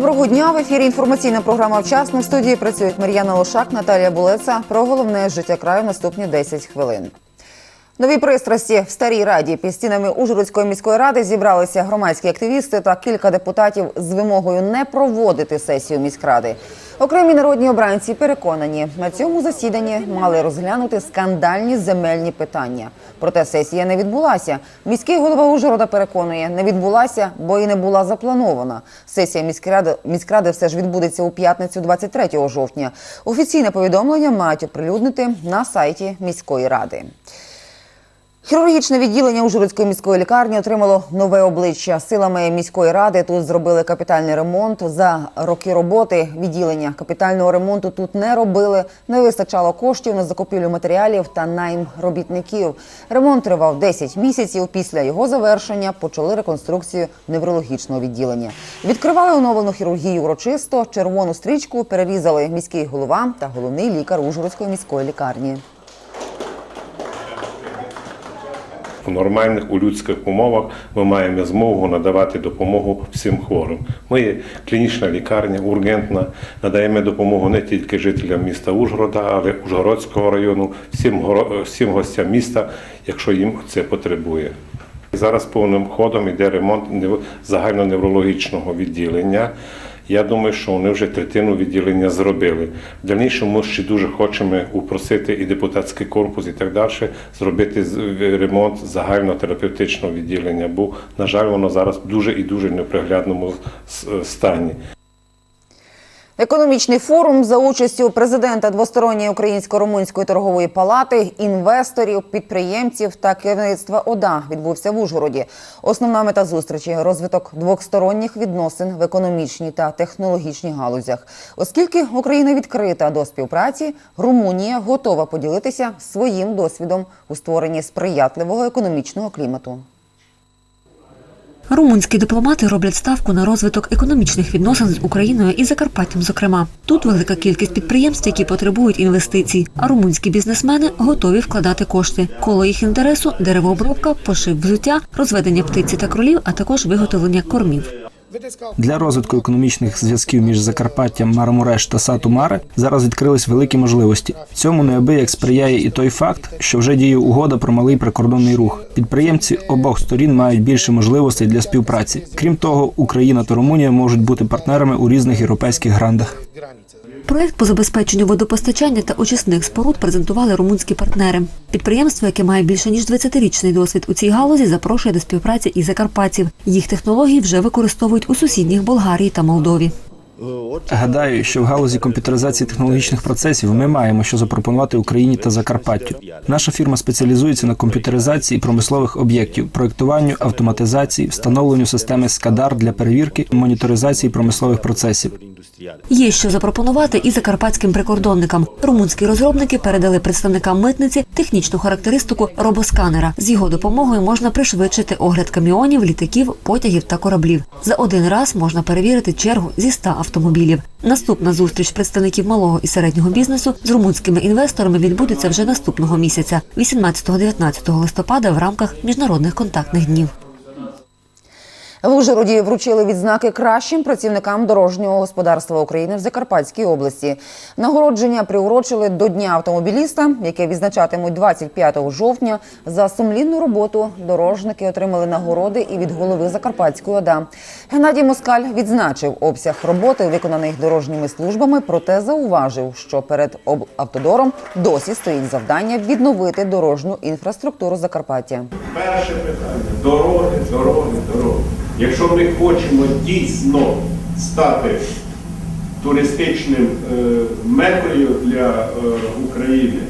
Доброго дня в ефірі. Інформаційна програма вчасно в студії працюють Мар'яна Лошак, Наталія Булеца. Про головне життя краю наступні 10 хвилин. Нові пристрасті в старій раді під стінами Ужгородської міської ради зібралися громадські активісти та кілька депутатів з вимогою не проводити сесію міськради. Окремі народні обранці переконані, на цьому засіданні мали розглянути скандальні земельні питання. Проте сесія не відбулася. Міський голова Ужгорода переконує, не відбулася, бо і не була запланована. Сесія міськради, міськради все ж відбудеться у п'ятницю, 23 жовтня. Офіційне повідомлення мають оприлюднити на сайті міської ради. Хірургічне відділення Ужгородської міської лікарні отримало нове обличчя. Силами міської ради тут зробили капітальний ремонт. За роки роботи відділення капітального ремонту тут не робили. Не вистачало коштів на закупівлю матеріалів та найм робітників. Ремонт тривав 10 місяців. Після його завершення почали реконструкцію неврологічного відділення. Відкривали оновлену хірургію урочисто. Червону стрічку перерізали міський голова та головний лікар Ужгородської міської лікарні. Нормальних у людських умовах ми маємо змогу надавати допомогу всім хворим. Ми є клінічна лікарня, ургентна, надаємо допомогу не тільки жителям міста Ужгорода, але Ужгородського району, всім, всім гостям міста, якщо їм це потребує. Зараз повним ходом йде ремонт загальноневрологічного відділення. Я думаю, що вони вже третину відділення зробили. В дальнішому ми ще дуже хочемо упросити і депутатський корпус, і так далі, зробити ремонт загальнотерапевтичного відділення, бо, на жаль, воно зараз дуже і дуже неприглядному стані. Економічний форум за участю президента двосторонньої українсько-румунської торгової палати, інвесторів, підприємців та керівництва ОДА відбувся в Ужгороді. Основна мета зустрічі розвиток двосторонніх відносин в економічній та технологічній галузях. Оскільки Україна відкрита до співпраці, Румунія готова поділитися своїм досвідом у створенні сприятливого економічного клімату. Румунські дипломати роблять ставку на розвиток економічних відносин з Україною і Закарпаттям. Зокрема, тут велика кількість підприємств, які потребують інвестицій. А румунські бізнесмени готові вкладати кошти. Коло їх інтересу деревообробка, пошив взуття, розведення птиці та кролів, а також виготовлення кормів. Для розвитку економічних зв'язків між Закарпаттям, Марамуреш та Сату-Маре зараз відкрились великі можливості. Цьому неабияк сприяє і той факт, що вже діє угода про малий прикордонний рух. Підприємці обох сторін мають більше можливостей для співпраці. Крім того, Україна та Румунія можуть бути партнерами у різних європейських грандах. Проект по забезпеченню водопостачання та очисних споруд презентували румунські партнери. Підприємство, яке має більше ніж 20-річний досвід у цій галузі, запрошує до співпраці і закарпатців. Їх технології вже використовують у сусідніх Болгарії та Молдові. Гадаю, що в галузі комп'ютеризації технологічних процесів ми маємо що запропонувати Україні та Закарпаттю. Наша фірма спеціалізується на комп'ютеризації промислових об'єктів, проєктуванню, автоматизації, встановленню системи SCADAR для перевірки моніторизації промислових процесів. Є що запропонувати і закарпатським прикордонникам. Румунські розробники передали представникам митниці технічну характеристику робосканера. З його допомогою можна пришвидшити огляд каміонів, літаків, потягів та кораблів. За один раз можна перевірити чергу зі 100 автомобілів. Наступна зустріч представників малого і середнього бізнесу з румунськими інвесторами відбудеться вже наступного місяця, 18-19 листопада, в рамках міжнародних контактних днів. В Ужгороді вручили відзнаки кращим працівникам дорожнього господарства України в Закарпатській області. Нагородження приурочили до Дня автомобіліста, яке відзначатимуть 25 жовтня. За сумлінну роботу дорожники отримали нагороди і від голови Закарпатської ОДА. Геннадій Москаль відзначив обсяг роботи, виконаних дорожніми службами, проте зауважив, що перед облавтодором досі стоїть завдання відновити дорожню інфраструктуру Закарпаття. Перше питання дороги, дороги, дороги. Якщо ми хочемо дійсно стати туристичним е, мекою для е, України,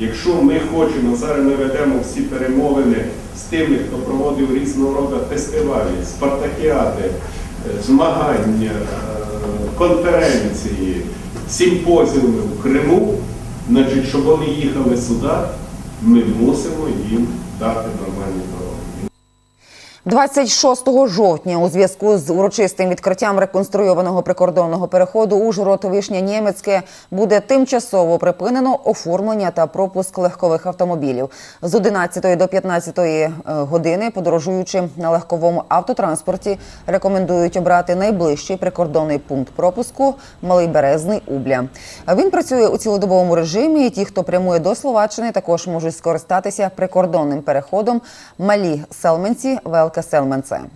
якщо ми хочемо, зараз ми ведемо всі перемовини з тими, хто проводив різного роду фестивалі, спартакіади, е, змагання, конференції, симпозіуми в Криму, значить, щоб вони їхали сюди, ми мусимо їм дати нормальні дороги. 26 жовтня у зв'язку з урочистим відкриттям реконструйованого прикордонного переходу Ужгород Вишня Нємецьке буде тимчасово припинено оформлення та пропуск легкових автомобілів з 11 до 15 е, години. Подорожуючи на легковому автотранспорті, рекомендують обрати найближчий прикордонний пункт пропуску Малий Березний Убля. Він працює у цілодобовому режимі. і Ті, хто прямує до Словаччини, також можуть скористатися прикордонним переходом Малі Селменці Велка Селменце.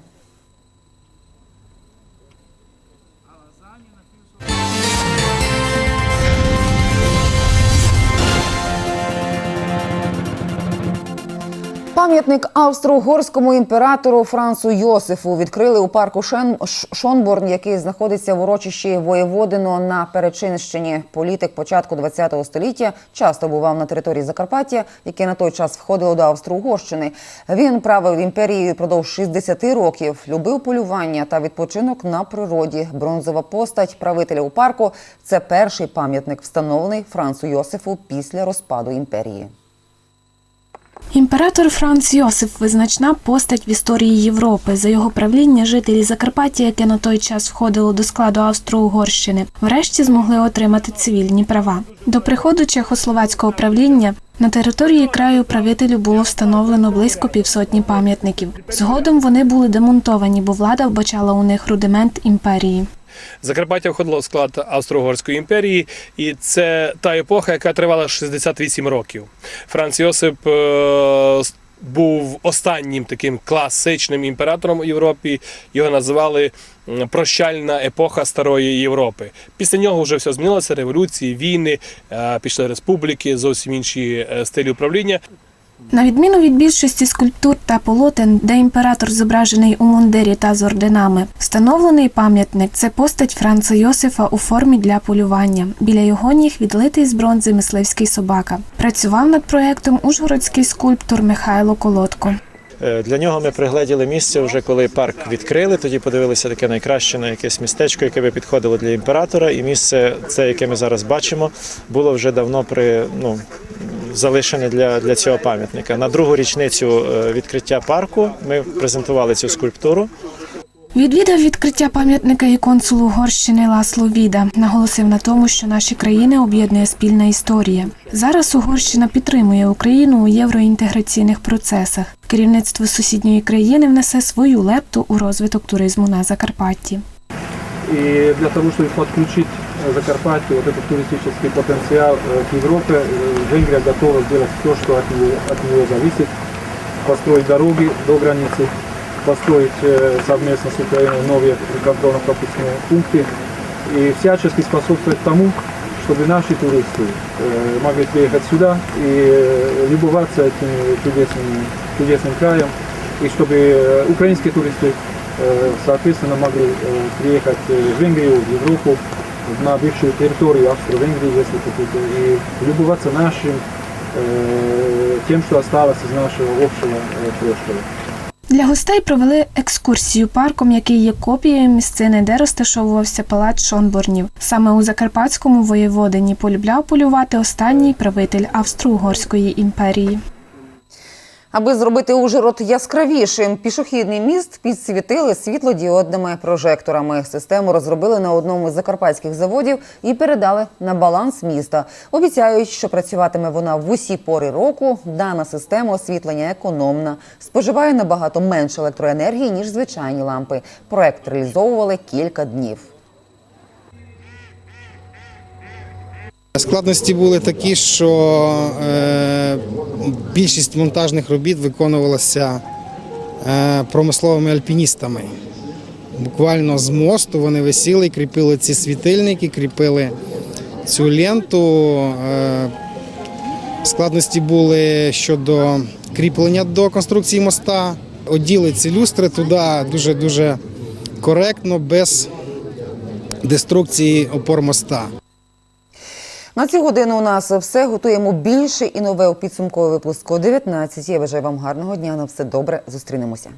Пам'ятник австро-угорському імператору Францу Йосифу відкрили у парку Шен- Шонборн, який знаходиться в урочищі Воєводино на Перечинщині. Політик початку ХХ століття часто бував на території Закарпаття, яке на той час входило до Австро-Угорщини. Він правив імперією продовж 60 років, любив полювання та відпочинок на природі. Бронзова постать правителя у парку це перший пам'ятник, встановлений Францу Йосифу після розпаду імперії. Імператор Франц Йосиф визначна постать в історії Європи. За його правління жителі Закарпаття, яке на той час входило до складу Австро-Угорщини, врешті змогли отримати цивільні права. До приходу чехословацького правління на території краю правителю було встановлено близько півсотні пам'ятників. Згодом вони були демонтовані, бо влада вбачала у них рудимент імперії. Закарпаття входило в склад Австро-Угорської імперії, і це та епоха, яка тривала 68 років. Франц Йосип е, був останнім таким класичним імператором у Європі. Його називали прощальна епоха старої Європи. Після нього вже все змінилося: революції, війни, е, пішли республіки, зовсім інші е, стилі управління. На відміну від більшості скульптур та полотен, де імператор зображений у мундирі та з орденами, встановлений пам'ятник це постать Франца Йосифа у формі для полювання. Біля його ніг відлитий з бронзи мисливський собака. Працював над проектом ужгородський скульптор Михайло Колодко. Е, Для нього ми пригледіли місце вже коли парк відкрили. Тоді подивилися таке найкраще на якесь містечко, яке би підходило для імператора. І місце, це, яке ми зараз бачимо, було вже давно при ну. Залишене для, для цього пам'ятника на другу річницю е, відкриття парку. Ми презентували цю скульптуру. Відвідав відкриття пам'ятника і консул Угорщини Ласло Віда. Наголосив на тому, що наші країни об'єднує спільна історія. Зараз Угорщина підтримує Україну у євроінтеграційних процесах. Керівництво сусідньої країни внесе свою лепту у розвиток туризму на Закарпатті. И для того, чтобы подключить э, Закарпатье, вот этот туристический потенциал э, к Европе, э, Венгрия готова сделать все, что от нее, от нее зависит. Построить дороги до границы, построить совместно с Украиной новые контрольно-пропускные пункты и всячески способствовать тому, чтобы наши туристы могли приехать сюда и любоваться этим чудесным, чудесным краем, и чтобы украинские туристы соответственно могли э, приехать э, в Венгрию, в Европу, на бывшую территорию Австро-Венгрии, если хотите, и любоваться нашим, э, тем, что осталось из нашего общего э, прошлого. Для гостей провели екскурсію парком, який є копією місцини, де розташовувався палац Шонборнів. Саме у Закарпатському воєводині полюбляв полювати останній правитель Австро-Угорської імперії. Аби зробити Ужгород яскравішим, пішохідний міст підсвітили світлодіодними прожекторами. Систему розробили на одному з закарпатських заводів і передали на баланс міста. Обіцяють, що працюватиме вона в усі пори року. Дана система освітлення економна, споживає набагато менше електроенергії ніж звичайні лампи. Проект реалізовували кілька днів. Складності були такі, що е, більшість монтажних робіт виконувалася е, промисловими альпіністами. Буквально з мосту вони висіли кріпили ці світильники, кріпили цю ленту. Е, складності були щодо кріплення до конструкції моста. Оділи ці люстри туди дуже-дуже коректно, без деструкції опор моста. На цю годину у нас все. Готуємо більше і нове у підсумковий випуск о 19. Я бажаю вам гарного дня. На все добре. Зустрінемося.